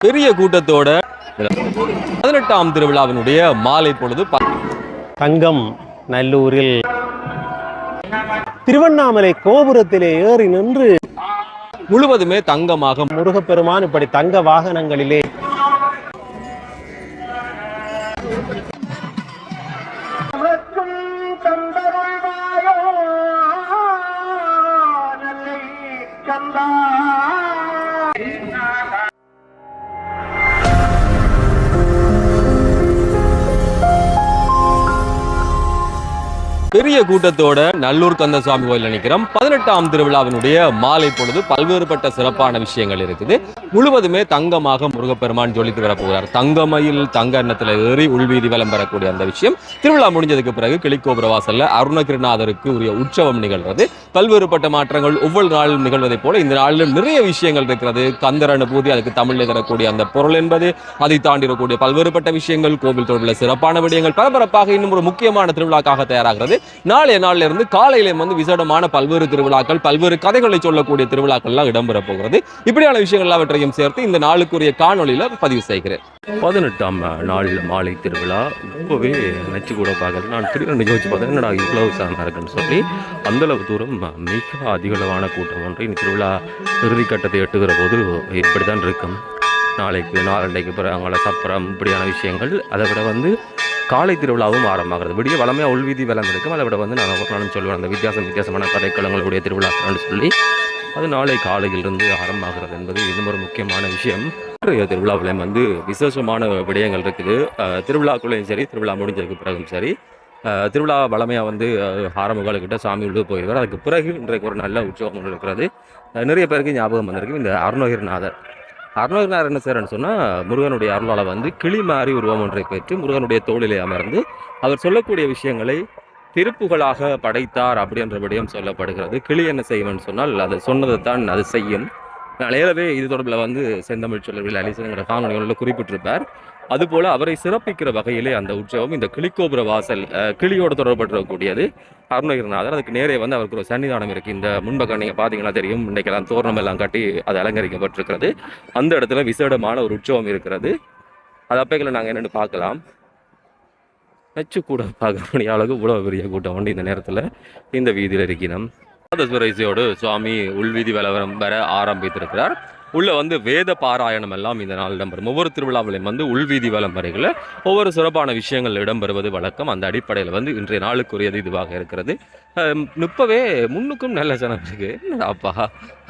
பெரிய கூட்டத்தோட பதினெட்டாம் திருவிழாவினுடைய மாலை பொழுது தங்கம் நல்லூரில் திருவண்ணாமலை கோபுரத்திலே ஏறி நின்று முழுவதுமே தங்கமாக முருகப்பெருமான் இப்படி தங்க வாகனங்களிலே பெரிய கூட்டத்தோட நல்லூர் கந்தசாமி கோயில் நினைக்கிறோம் பதினெட்டாம் திருவிழாவினுடைய மாலை பொழுது பல்வேறுபட்ட சிறப்பான விஷயங்கள் இருக்குது. முழுவதுமே தங்கமாக முருகப்பெருமான் ஜொலித்து வரப்போகிறார். தங்கமயில் தங்க எண்ணத்தில் ஏறி உள்வீதி வலம் பெறக்கூடிய அந்த விஷயம். திருவிழா முடிஞ்சதுக்கு பிறகு கிளிக்கோபுர வாசல்ல அருணகிரிநாதருக்கு உரிய உற்சவம் நிகழ்றது பல்வேறுபட்ட மாற்றங்கள் ஒவ்வொரு நாளும் நிகழ்வதைப் போல இந்த நாளிலும் நிறைய விஷயங்கள் இருக்கிறது. கந்தர் அனுபூதி அதுக்கு தமிழில் தரக்கூடிய அந்த பொருள் என்பது அதை தாண்டி இருக்கக்கூடிய பல்வேறுபட்ட விஷயங்கள் கோவில் தொடர்பில் சிறப்பான விடயங்கள் பரபரப்பாக இன்னும் ஒரு முக்கியமான திருவிழாக்காக தயாராகிறது. நாளைய நாள்ல இருந்து காலையில வந்து விசேடமான பல்வேறு திருவிழாக்கள் பல்வேறு கதைகளை சொல்லக்கூடிய திருவிழாக்கள்லாம் இடம்பெற போகிறது. இப்படியான விஷயங்கள் எல்லாவற்றையும் சேர்த்து இந்த நாளுக்குரிய காணொளியில பதிவு செய்கிறேன். பதினெட்டாம் நாள் மாலை திருவிழா. இப்போவே நச்சு கூட பார்க்கல. நான் திருவிழா யோசிச்சு பார்த்தேன். என்னடா இவ்வளவு சார்ந்தா இருக்குன்னு சொல்லி அந்தளவு தூரம் மிக அதிகளவான கூட்டம் ஒன்று இந்த திருவிழா இறுதிக்கட்டத்தை எட்டுகிற போது இப்படித்தான் இருக்கும். நாளைக்கு நாளண்டைக்கு பிறகு அவங்கள சப்பரம் இப்படியான விஷயங்கள். அதை விட வந்து காலை திருவிழாவும் ஆரம்பமாகிறது. விடிய வளமையாக உள்வீதி வளம் இருக்கும் அதை விட வந்து நான் ஒரு நாளும் சொல்லுவேன். அந்த வித்தியாசம் வித்தியாசமான கதைக்களங்களுடைய திருவிழாக்கள்னு சொல்லி. அது நாளை காலையிலிருந்து ஆரம்பமாகிறது என்பது இன்னும் ஒரு முக்கியமான விஷயம். இன்றைய திருவிழாவிலையும் வந்து விசேஷமான விடயங்கள் இருக்குது. திருவிழாக்குள்ளேயும் சரி திருவிழா முடிஞ்சதுக்கு பிறகும் சரி. திருவிழா வளமையாக வந்து ஆரம்பகாலக்கிட்ட சாமி உள்ளே போயிருவார் அதுக்கு பிறகு இன்றைக்கு ஒரு நல்ல உற்சவம் இருக்கிறது. நிறைய பேருக்கு ஞாபகம் வந்திருக்கு இந்த அருணகிரிநாதர். அருணகிரிநாதர் என்ன செய்யறன்னு சொன்னால் முருகனுடைய அருளால் வந்து கிளி மாறி உருவம் ஒன்றை பெற்று முருகனுடைய தோளிலே அமர்ந்து அவர் சொல்லக்கூடிய விஷயங்களை திருப்புகளாக படைத்தார் அப்படின்ற விடயம் சொல்லப்படுகிறது. கிளி என்ன செய்யும்னு சொன்னால் அது சொன்னதை தான் அது செய்யும். நேரவே இது தொடர்பில் வந்து செந்தமிழ் சொல்லவில் அலிசனுங்கிற காணொலிகளில் குறிப்பிட்டிருப்பார். அதுபோல அவரை சிறப்பிக்கிற வகையிலே அந்த உற்சவம் இந்த கிளிக்கோபுர வாசல் அஹ், கிளியோடு தொடர்பட்டிருக்கக்கூடியது அருணகிரிநாதர் அதுக்கு நேரே வந்து அவருக்கு ஒரு சன்னிதானம் இருக்குது இந்த முன்பக்கம் நீங்கள் பார்த்தீங்கன்னா தெரியும்? இன்றைக்கெல்லாம் தோரணம் எல்லாம் கட்டி அது அலங்கரிக்கப்பட்டிருக்கிறது. அந்த இடத்துல விசேடமான ஒரு உற்சவம் இருக்கிறது. அது அப்பைகளை நாங்கள் என்னென்னு பார்க்கலாம். நச்சு கூட பார்க்க முடிய அளவுக்கு இவ்வளோ பெரிய கூட்டம் வந்து இந்த நேரத்தில். இந்த வீதியில் இருக்கிறோம் பாதஸ்வரைசியோடு சுவாமி உள்வீதி விளவரம் வர ஆரம்பித்திருக்கிறார். உள்ளே வந்து வேத பாராயணம் எல்லாம் இந்த நாள் இடம்பெறும். ஒவ்வொரு திருவிழாவிலையும் வந்து உள்வீதி விளம்பரைகளில் ஒவ்வொரு சிறப்பான விஷயங்கள் இடம்பெறுவது வழக்கம். அந்த அடிப்படையில் வந்து இன்றைய நாளுக்குரியது இதுவாக இருக்கிறது. நுப்பவே முன்னுக்கும் நல்ல ஜனம் இருக்குது என்னடாப்பா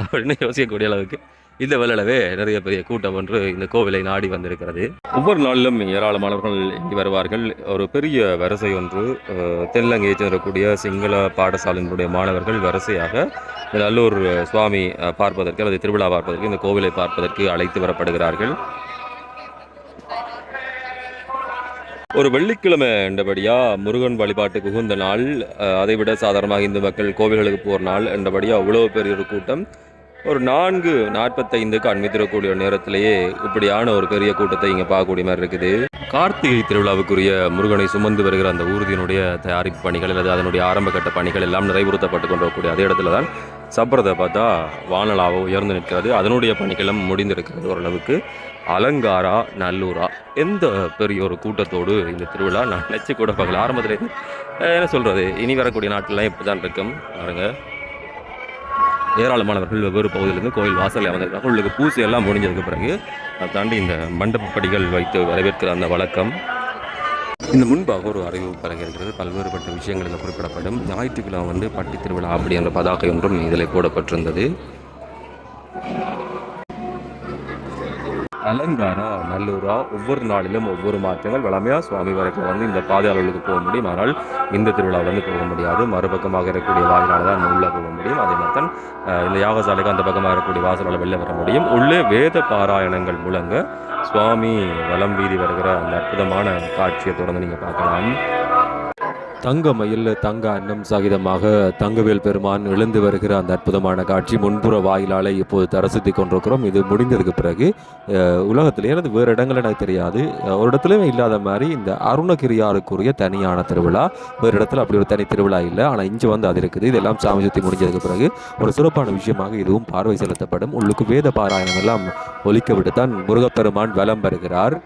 அப்படின்னு யோசிக்கக்கூடிய அளவுக்கு இந்த வேளையிலவே நிறைய பெரிய கூட்டம் ஒன்று இந்த கோவிலை நாடி வந்திருக்கிறது. ஒவ்வொரு நாளிலும் ஏராளமானவர்கள் இங்கு வருவார்கள். ஒரு பெரிய வரிசை ஒன்று அஹ், தென்னங்கையைச் சேரக்கூடிய சிங்கள பாடசாலையினுடைய மாணவர்கள் வரிசையாக நல்லூர் சுவாமி பார்ப்பதற்கு அல்லது திருவிழா பார்ப்பதற்கு இந்த கோவிலை பார்ப்பதற்கு அழைத்து வரப்படுகிறார்கள். ஒரு வெள்ளிக்கிழமை என்றபடியா முருகன் வழிபாட்டுக்கு உகுந்த நாள். அஹ், அதைவிட சாதாரணமாக இந்து மக்கள் கோவில்களுக்கு போகிற நாள் என்றபடியா அவ்வளோ பெரிய ஒரு கூட்டம். ஒரு நான்கு நாற்பத்தைந்துக்கு அண்மித்திரக்கூடிய நேரத்திலேயே இப்படியான ஒரு பெரிய கூட்டத்தை இங்கே பார்க்கக்கூடிய மாதிரி இருக்குது. கார்த்திகை திருவிழாவுக்குரிய முருகனை சுமந்து வருகிற அந்த ஊர்தியினுடைய தயாரிப்பு பணிகள் அல்லது அதனுடைய ஆரம்ப கட்ட பணிகள் எல்லாம் நிறைவுறுத்தப்பட்டு கொண்டிருக்கக்கூடிய அதே இடத்துல தான் சப்ரதை பார்த்தா வானலாவோ உயர்ந்து நிற்கிறது. அதனுடைய பணிகளும் முடிந்திருக்கிறது ஓரளவுக்கு. அலங்காரா நல்லூரா எந்த பெரிய ஒரு கூட்டத்தோடு இந்த திருவிழா நான் நினச்சி கூட பார்க்கல ஆரம்பத்தில் என்ன சொல்கிறது இனி வரக்கூடிய நாட்டிலாம் இப்படி தான் இருக்கும். பாருங்கள் ஏராளமானவர்கள் வெவ்வேறு பகுதியிலிருந்து கோயில் வாசலில் வந்திருக்காங்க உள்ளுக்கு பூசி எல்லாம் முடிஞ்சதுக்கு பிறகு அதை தாண்டி இந்த மண்டப படிகள் வைத்து வரவேற்கிற அந்த வழக்கம். இந்த முன்பாக ஒரு அறிவு அரங்கிருக்கிறது பல்வேறுபட்ட விஷயங்களில் குறிப்பிடப்படும். ஞாயிற்றுக்கிழமை வந்து பட்டி திருவிழா அப்படி என்ற பதாகை ஒன்றும் இதில் போடப்பட்டிருந்தது. அலங்காரா நல்லூரா ஒவ்வொரு நாளிலும் ஒவ்வொரு மாற்றங்கள். வளமையாக சுவாமி வரைக்கும் வந்து இந்த பாதை அளவுக்கு போக முடியும். ஆனால் இந்த திருவிழா வந்து போக முடியாது. மறுபக்கமாக இருக்கக்கூடிய வாயிலால் தான் உள்ளே போக முடியும். அதே மாதிரி தான் இந்த யாகசாலைக்கு அந்த பக்கமாக இருக்கக்கூடிய வாசலால் வெளில வர முடியும். உள்ளே வேத பாராயணங்கள் முழங்க சுவாமி வலம் வீதி வருகிற அந்த அற்புதமான காட்சியை தொடர்ந்து நீங்கள் பார்க்கலாம். தங்க மயில் தங்க அன்னம் சகிதமாக தங்கவேல் பெருமான் எழுந்து வருகிற அந்த அற்புதமான காட்சி முன்புற வாயிலால் இப்போது தரசுத்தி கொண்டிருக்கிறோம். இது முடிந்ததுக்கு பிறகு அஹ், உலகத்திலே வேறு இடங்கள் எனக்கு தெரியாது. ஒரு இடத்துலையும் இல்லாத மாதிரி இந்த அருணகிரியாருக்குரிய தனியான திருவிழா. வேறு இடத்துல அப்படி ஒரு தனி திருவிழா இல்லை. ஆனால் இங்கே வந்து அது இருக்குது. இதெல்லாம் சாமி சுற்றி முடிஞ்சதுக்கு பிறகு ஒரு சிறப்பான விஷயமாக இதுவும் பார்வை செலுத்தப்படும். உள்ளுக்கு வேத பாராயணம் எல்லாம் ஒலிக்க விட்டுத்தான் முருகப்பெருமான் வலம் வருகிறார்.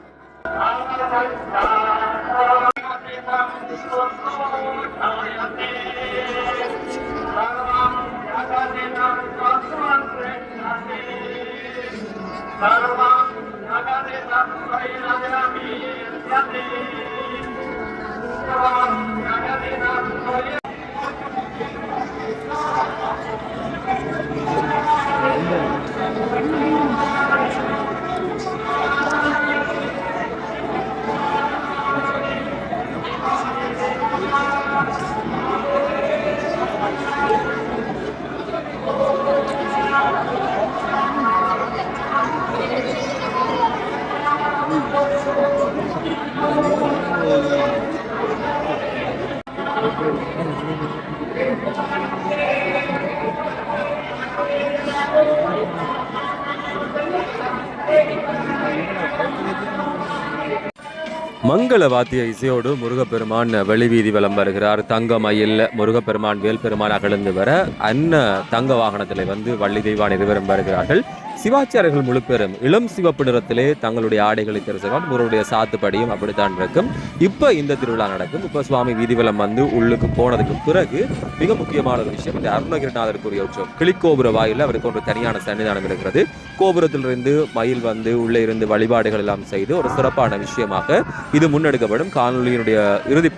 மங்கள வாத்திய இசையோடு முருகப்பெருமான் வெளிவீதி வலம் வருகிறார். தங்க மயில் முருகப்பெருமான் வேல்பெருமான் அகழ்ந்து வர அன்ன தங்க வாகனத்தில் வந்து வள்ளி தெய்வான் இருவரும் வருகிறார்கள். சிவாச்சாரியர்கள் முழு பேரும் இளம் சிவப்பு நிறத்திலே தங்களுடைய ஆடைகளை தெரிவிச்சாங்க முருடைய சாத்துப்படியும் அப்படித்தான் இருக்கும் இப்போ இந்த திருவிழா நடக்கும். இப்போ சுவாமி வீதிவலம் வந்து உள்ளுக்கு போனதுக்கு பிறகு மிக முக்கியமான ஒரு விஷயம் இந்த அருணகிரிநாதருக்குரிய உற்சவம். கிளிக்கோபுர வாயில் அவருக்கு ஒரு தனியான சன்னிதானம் இருக்கிறது. கோபுரத்திலிருந்து மயில் வந்து உள்ளே இருந்து வழிபாடுகள் எல்லாம் செய்து ஒரு சிறப்பான விஷயமாக இது முன்னெடுக்கப்படும். காணொலியினுடைய இறுதி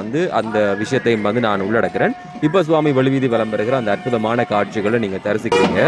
வந்து அந்த விஷயத்தையும் வந்து நான் உள்ளடக்கிறேன். இப்போ சுவாமி வெளிவீதி வலம் பெறுகிற அந்த அற்புதமான காட்சிகளை நீங்கள் தரிசிக்கிறீங்க.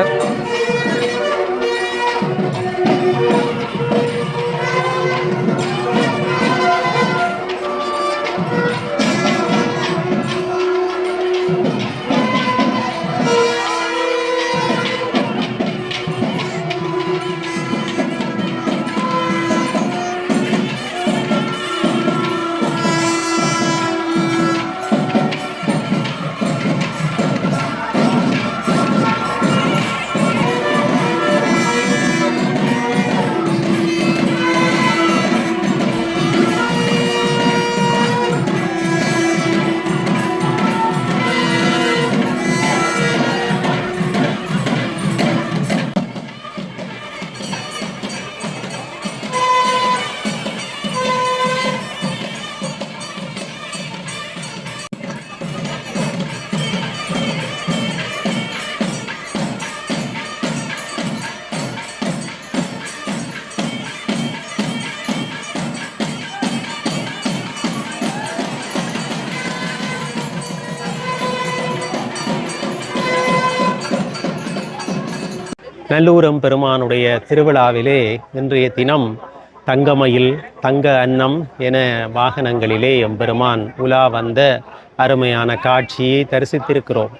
நல்லூரம் பெருமானுடைய திருவிழாவிலே இன்றைய தினம் தங்கமயில் தங்க அன்னம் என வாகனங்களிலே எம்பெருமான் உலா வந்த அருமையான காட்சியை தரிசித்திருக்கிறோம்.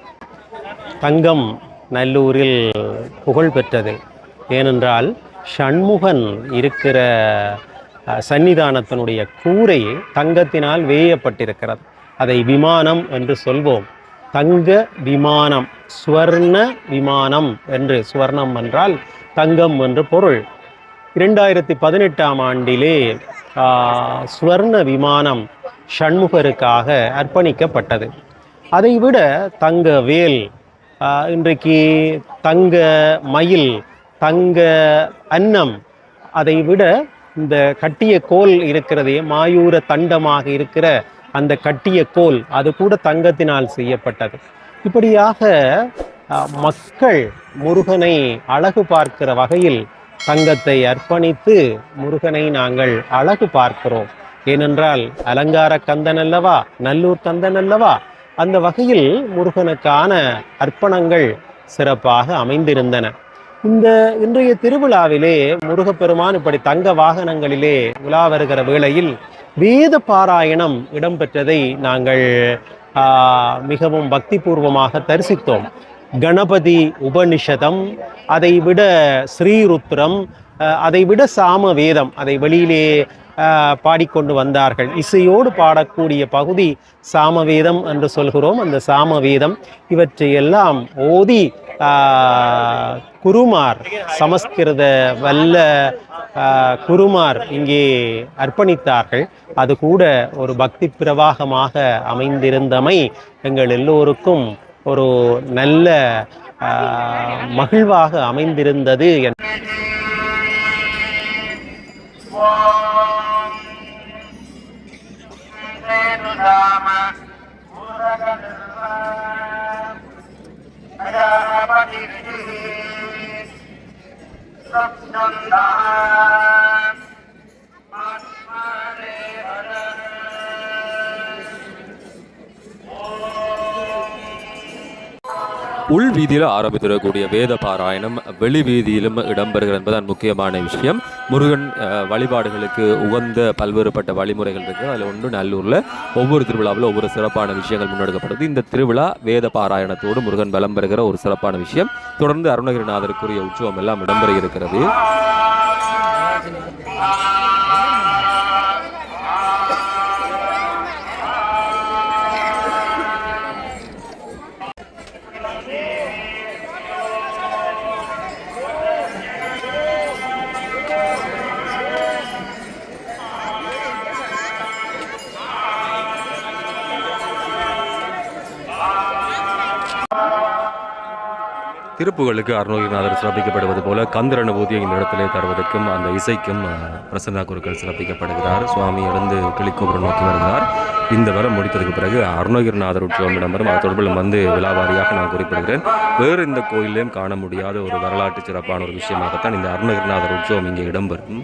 தங்கம் நல்லூரில் புகழ் பெற்றது. ஏனென்றால் ஷண்முகன் இருக்கிற சன்னிதானத்தினுடைய கூரை தங்கத்தினால் வேயப்பட்டிருக்கிறது. அதை விமானம் என்று சொல்வோம். தங்க விமானம் சுவர்ண விமானம் என்று சுவர்ணம் என்றால் தங்கம் என்று பொருள். இரண்டாயிரத்தி பதினெட்டாம் ஆண்டிலே சுவர்ண விமானம் ஷண்முகருக்காக அர்ப்பணிக்கப்பட்டது. அதைவிட தங்க வேல் இன்றைக்கு தங்க மயில் தங்க அன்னம் அதைவிட இந்த கட்டிய கோல் இருக்கிறதே மாயூர தண்டமாக இருக்கிற அந்த கட்டிய கோல் அது கூட தங்கத்தினால் செய்யப்பட்டது. இப்படியாக மக்கள் முருகனை அழகு பார்க்கிற வகையில் தங்கத்தை அர்ப்பணித்து முருகனை நாங்கள் அழகு பார்க்கிறோம். ஏனென்றால் அலங்கார கந்தன் அல்லவா நல்லூர் கந்தன் அல்லவா அந்த வகையில் முருகனுக்கான அர்ப்பணங்கள் சிறப்பாக அமைந்திருந்தன. இந்த இன்றைய திருவிழாவிலே முருகப்பெருமான் இப்படி தங்க வாகனங்களிலே உலா வருகிற வேளையில் வேத பாராயணம் இடம்பெற்றதை நாங்கள் மிகவும் பக்திபூர்வமாக தரிசித்தோம். கணபதி உபனிஷதம் அதை விட ஸ்ரீருத்ரம் அதை விட சாம வேதம் அதை வெளியிலே பாடிக்கொண்டு வந்தார்கள். இசையோடு பாடக்கூடிய பகுதி சாமவேதம் என்று சொல்கிறோம். அந்த சாமவேதம் இவற்றையெல்லாம் ஓதி குருமார் சமஸ்கிருத வல்ல ஆஹ், குருமார் இங்கே அர்ப்பணித்தார்கள் அது கூட ஒரு பக்தி பிரவாகமாக அமைந்திருந்தமை எங்கள் எல்லோருக்கும் ஒரு நல்ல ஆஹ், மகிழ்வாக அமைந்திருந்தது என் உள் வீதியில் ஆரம்பித்திருக்கக்கூடிய வேத பாராயணம் வெளி வீதியிலும் இடம்பெறுகிறது என்பதுதான் முக்கியமான விஷயம். முருகன் வழிபாடுகளுக்கு உகந்த பல்வேறுபட்ட வழிமுறைகள் இருக்குது அதில் ஒன்று நல்லூரில் ஒவ்வொரு திருவிழாவில் ஒவ்வொரு சிறப்பான விஷயங்கள் முன்னெடுக்கப்படுது. இந்த திருவிழா வேத பாராயணத்தோடு முருகன் பலம் பெறுகிற ஒரு சிறப்பான விஷயம். தொடர்ந்து அருணகிரிநாதருக்குரிய உற்சவம் எல்லாம் இடம்பெற இருக்கிறது. திருப்புகளுக்கு அருணகிரிநாதர் சிறப்பிக்கப்படுவது போல கந்தர் ஊதியம் இந்த இடத்திலே தருவதற்கும் அந்த இசைக்கும் பிரசன்னா குருக்கள் சிறப்பிக்கப்படுகிறார். சுவாமி எழுந்து கிளிக்கோபுரம் நோக்கி வருகிறார். இந்த வரம் முடித்ததுக்கு பிறகு அருணகிரிநாதர் உற்சவம் இடம்பெறும் அது தொடர்பில் வந்து விழாவாரியாக நான் குறிப்பிடுகிறேன். வேறு இந்த கோயிலையும் காண முடியாத ஒரு வரலாற்று சிறப்பான ஒரு விஷயமாகத்தான் இந்த அருணகிரிநாதர் உற்சவம் இங்கே இடம்பெறும்.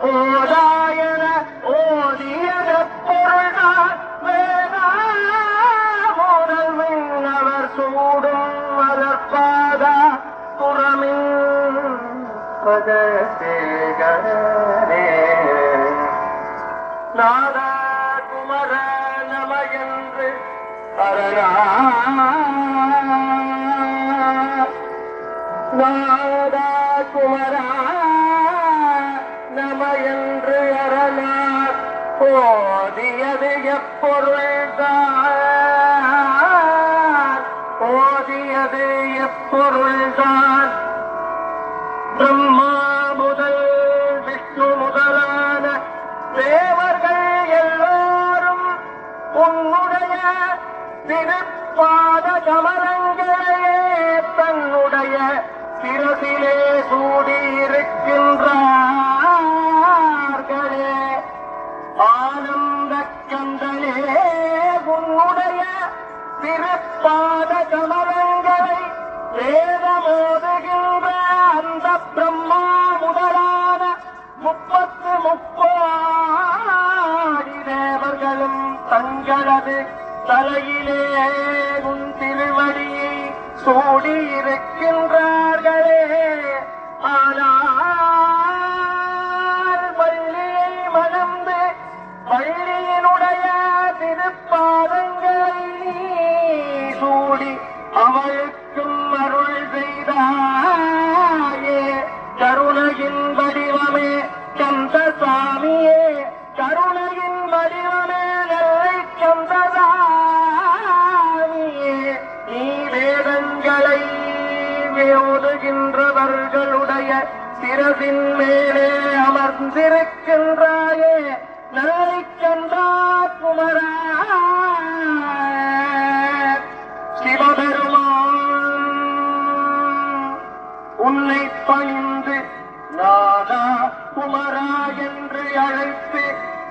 Oh. அழைத்து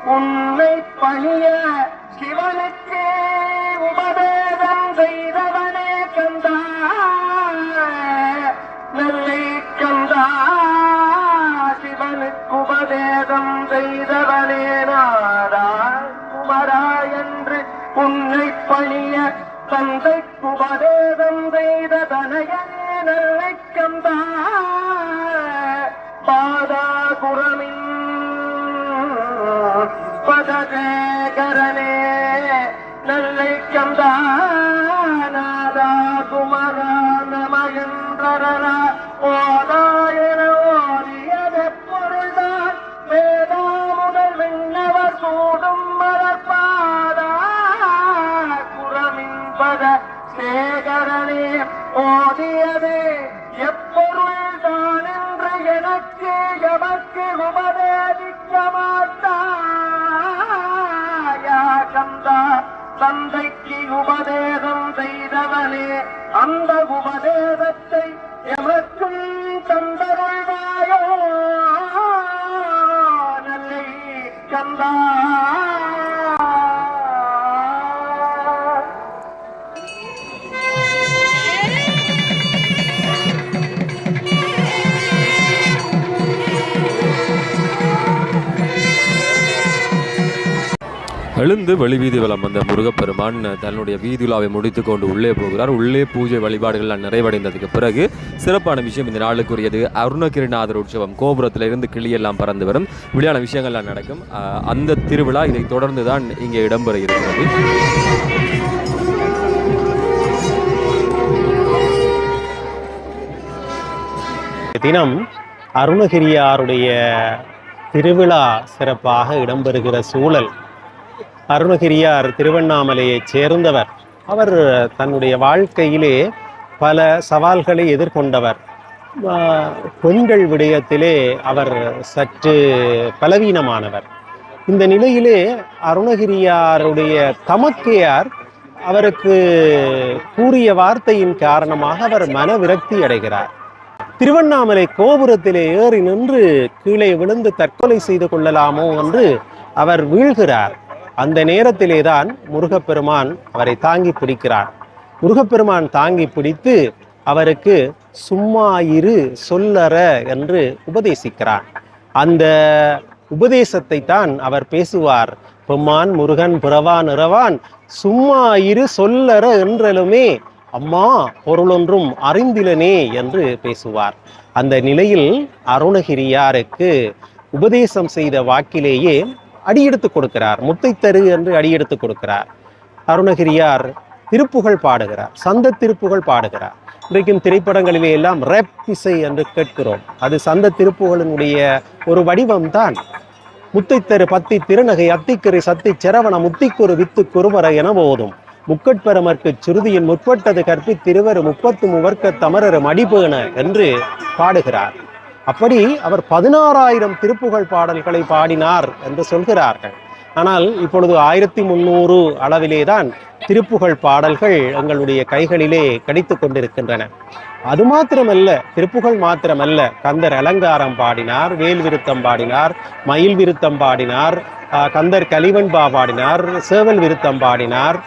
உன்னை பணிய சிவனுக்கு உபதேதம் செய்தவனே கந்தா. நெல்லை கந்தா சிவனுக்கு உபதேதம் செய்தவனே நாரா குமரா என்று உன்னை பணிய தந்தை உபதேதம் செய்த தனையனே நெல்லை கந்தா. பாதாகுரமின் சதகரனே நல்லை கந்தா நாதா குமரா நமயந்திரனா ஓதாயன ஓரியத பொருள்தான் வேதா முதல் விண்ணவர் சூடும் எழுந்து வெளிவீதி வலம் வந்த முருகப்பெருமான் தன்னுடைய வீதியுலாவை முடித்து கொண்டு உள்ளே போகிறார். உள்ளே பூஜை வழிபாடுகள் நிறைவடைந்ததுக்கு பிறகு சிறப்பான விஷயம் இந்த நாளுக்குரியது. அருணகிரிநாதர் உற்சவம் கோபுரத்தில் இருந்து கிளியெல்லாம் பறந்து வரும். இப்படியான விஷயங்கள்லாம் நடக்கும். அந்த திருவிழா இதை தொடர்ந்து தான் இங்கே இடம்பெற இருக்கிறது. தினம் அருணகிரியாருடைய திருவிழா சிறப்பாக இடம்பெறுகிற சூழல். அருணகிரியார் திருவண்ணாமலையைச் சேர்ந்தவர். அவர் தன்னுடைய வாழ்க்கையிலே பல சவால்களை எதிர்கொண்டவர். பெண்கள் விடயத்திலே அவர் சற்று பலவீனமானவர். இந்த நிலையிலே அருணகிரியாருடைய தமக்கையார் அவருக்கு கூறிய வார்த்தையின் காரணமாக அவர் மன விரக்தி அடைகிறார். திருவண்ணாமலை கோபுரத்திலே ஏறி நின்று கீழே விழுந்து தற்கொலை செய்து கொள்ளலாமோ என்று அவர் வீழ்கிறார். அந்த நேரத்திலே தான் முருகப்பெருமான் அவரை தாங்கி பிடிக்கிறார் முருகப்பெருமான் தாங்கி பிடித்து அவருக்கு சும்மா இரு சொல்லற என்று உபதேசிக்கிறார் அந்த உபதேசத்தை தான் அவர் பேசுவார். பெம்மான் முருகன் பிறவான் இரவான் சும்மா இரு சொல்லற என்றலுமே அம்மா பொருளொன்றும் அறிந்திலனே என்று பேசுவார். அந்த நிலையில் அருணகிரியாருக்கு உபதேசம் செய்த வாக்கிலேயே அடியெடுத்து கொடுக்கிறார். முத்தை தரு என்று அடியெடுத்து கொடுக்கிறார். அருணகிரியார் திருப்புகழ் பாடுகிறார். சந்த திருப்புகழ் பாடுகிறார். இன்றைக்கும் திரைப்படங்களிலே எல்லாம் ரேப் இசை என்று கேட்கிறோம். அது சந்த திருப்புகளினுடைய ஒரு வடிவம்தான். முத்தைத்தரு பத்தி திருநகை அத்திக்கரை சத்தி செரவண முத்திக்குரு வித்து குருவர என போதும் முக்கட்பெருமற்கு சுருதியின் முற்பட்டது கற்பி திருவரு முப்பத்து முவர்க்க தமரரும் மடிபேண என்று பாடுகிறார். அப்படி அவர் பதினாறாயிரம் திருப்புகழ் பாடல்களை பாடினார் என்று சொல்கிறார்கள். ஆனால் இப்பொழுது ஆயிரத்தி முந்நூறு அளவிலே தான் திருப்புகழ் பாடல்கள் எங்களுடைய கைகளிலே கிடைத்து கொண்டிருக்கின்றன. அது மாத்திரமல்ல திருப்புகழ் மாத்திரமல்ல கந்தர் அலங்காரம் பாடினார் வேல் விருத்தம் பாடினார் மயில் விருத்தம் பாடினார் கந்தர் கலிவன்பா பாடினார் சேவல் விருத்தம் பாடினார்.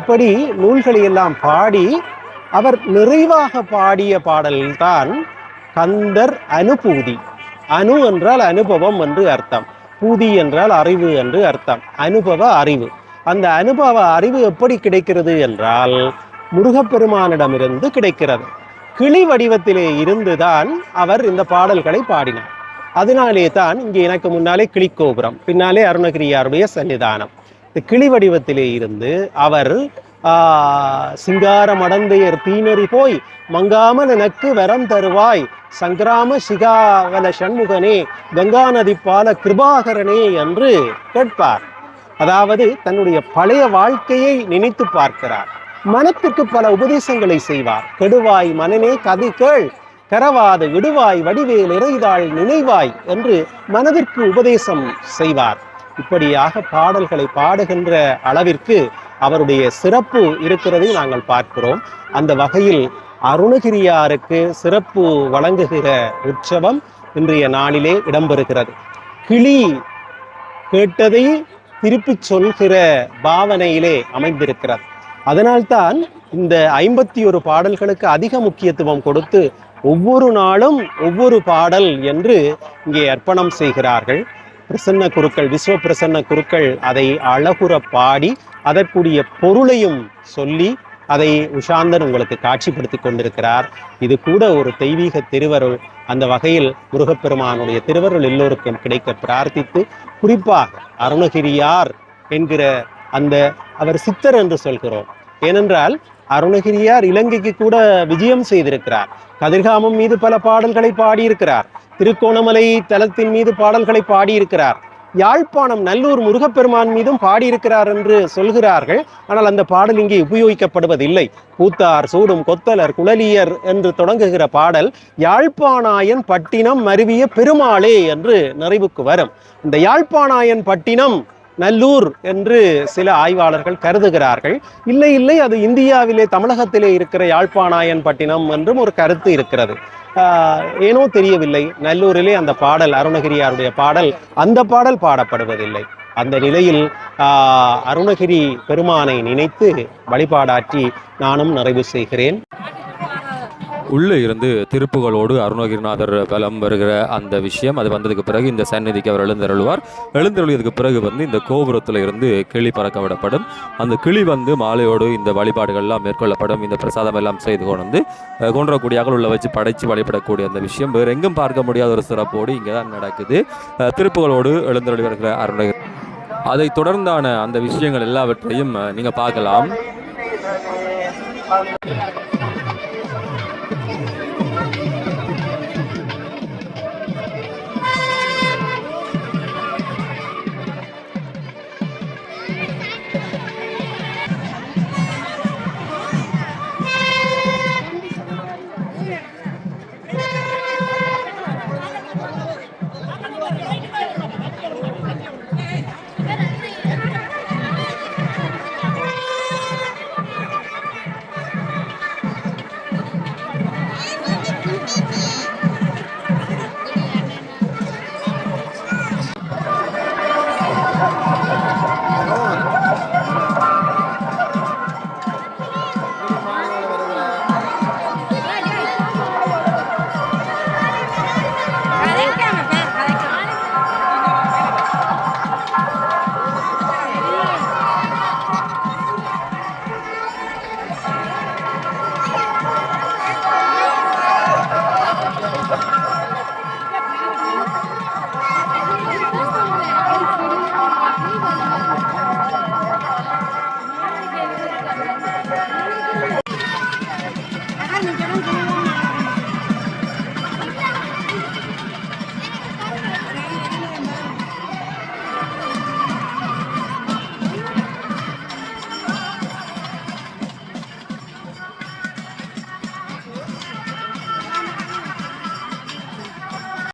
இப்படி நூல்களை எல்லாம் பாடி அவர் நிறைவாக பாடிய பாடல்தான் கந்தர் அனுபூதி. அணு என்றால் அனுபவம் என்று அர்த்தம். பூதி என்றால் அறிவு என்று அர்த்தம். அனுபவ அறிவு. அந்த அனுபவ அறிவு எப்படி கிடைக்கிறது என்றால் முருகப்பெருமானிடமிருந்து கிடைக்கிறது. கிளி வடிவத்திலே இருந்துதான் அவர் இந்த பாடல்களை பாடினார். அதனாலே தான் இங்கே எனக்கு முன்னாலே கிளிக்கோபுரம் பின்னாலே அருணகிரியாருடைய சன்னிதானம். இந்த கிளி வடிவத்திலே இருந்து அவர் சிங்கார சிங்காரம் அடந்தையர் தீனறி போய் மங்காமல் எனக்கு வரம் தருவாய். சங்கிராம சிகாவல சண்முகனே கங்கா நதி பால கிருபாகரனே என்று கேட்பார். அதாவது தன்னுடைய பழைய வாழ்க்கையை நினைத்து பார்க்கிறார். மனத்திற்கு பல உபதேசங்களை செய்வார். கெடுவாய் மனனே கதை கேள் கரவாத விடுவாய் வடிவேல் இறைதாள் நினைவாய் என்று மனதிற்கு உபதேசம் செய்வார். இப்படியாக பாடல்களை பாடுகின்ற அளவிற்கு அவருடைய சிறப்பு இருக்கிறதை நாங்கள் பார்க்கிறோம். அந்த வகையில் அருணகிரியாருக்கு சிறப்பு வழங்குகிற உற்சவம் இன்றைய நாளிலே இடம்பெறுகிறது. கிளி கேட்டதை திருப்பிச் சொல்கிற பாவனையிலே அமைந்திருக்கிறது. அதனால்தான் இந்த ஐம்பத்தி ஒரு பாடல்களுக்கு அதிக முக்கியத்துவம் கொடுத்து ஒவ்வொரு நாளும் ஒவ்வொரு பாடல் என்று இங்கே அர்ப்பணம் செய்கிறார்கள். பிரசன்ன குருக்கள் விஸ்வ பிரசன்ன குருக்கள் அதை அழகுற பாடி அதற்குரிய பொருளையும் சொல்லி அதை உஷாந்தன் உங்களுக்கு காட்சிப்படுத்தி கொண்டிருக்கிறார். இது கூட ஒரு தெய்வீக திருவருள். அந்த வகையில் முருகப்பெருமானுடைய திருவருள் எல்லோருக்கும் கிடைக்க பிரார்த்தித்து குறிப்பாக அருணகிரியார் என்கிற அந்த அவர் சித்தர் என்று சொல்கிறோம். ஏனென்றால் அருணகிரியார் இலங்கைக்கு கூட விஜயம் செய்திருக்கிறார். கதிர்காமம் மீது பல பாடல்களை பாடியிருக்கிறார். திருக்கோணமலை தலத்தின் மீது பாடல்களை பாடியிருக்கிறார். யாழ்ப்பாணம் நல்லூர் முருகப்பெருமான் மீதும் பாடியிருக்கிறார் என்று சொல்கிறார்கள். ஆனால் அந்த பாடல் இங்கே உபயோகிக்கப்படுவதில்லை. பூத்தார் சூடும் கொத்தலர் குழலியர் என்று தொடங்குகிற பாடல் யாழ்ப்பாணாயன் பட்டினம் மருவிய பெருமாளே என்று நிறைவுக்கு வரும். இந்த யாழ்ப்பாணாயன் பட்டினம் நல்லூர் என்று சில ஆய்வாளர்கள் கருதுகிறார்கள். இல்லை இல்லை அது இந்தியாவிலே தமிழகத்திலே இருக்கிற யாழ்ப்பாணாயன் பட்டினம் என்றும் ஒரு கருத்து இருக்கிறது. ஆஹ் ஏனோ தெரியவில்லை. நல்லூரிலே அந்த பாடல் அருணகிரியாருடைய பாடல் அந்த பாடல் பாடப்படுவதில்லை. அந்த நிலையில் ஆஹ் அருணகிரி பெருமானை நினைத்து வழிபாடாற்றி நானும் நிறைவு செய்கிறேன். உள்ளே இருந்து திருப்புகளோடு அருணகிரிநாதர் பலம் வருகிற அந்த விஷயம் அது வந்ததுக்கு பிறகு இந்த சந்நிதிக்கு அவர் எழுந்தருள்வார். எழுந்தருளியதுக்கு பிறகு வந்து இந்த கோபுரத்தில் இருந்து கிளி பறக்க விடப்படும். அந்த கிளி வந்து மாலையோடு இந்த வழிபாடுகள்லாம் மேற்கொள்ளப்படும். இந்த பிரசாதம் எல்லாம் செய்து கொண்டு வந்து அஹ், உள்ள வச்சு படைச்சு வழிபடக்கூடிய அந்த விஷயம் வேறு எங்கும் பார்க்க முடியாத ஒரு சிறப்போடு இங்கே தான் நடக்குது திருப்புகளோடு எழுந்தருளி வருகிற அருணகிரி. அதை தொடர்ந்தான அந்த விஷயங்கள் எல்லாவற்றையும் நீங்கள் பார்க்கலாம்.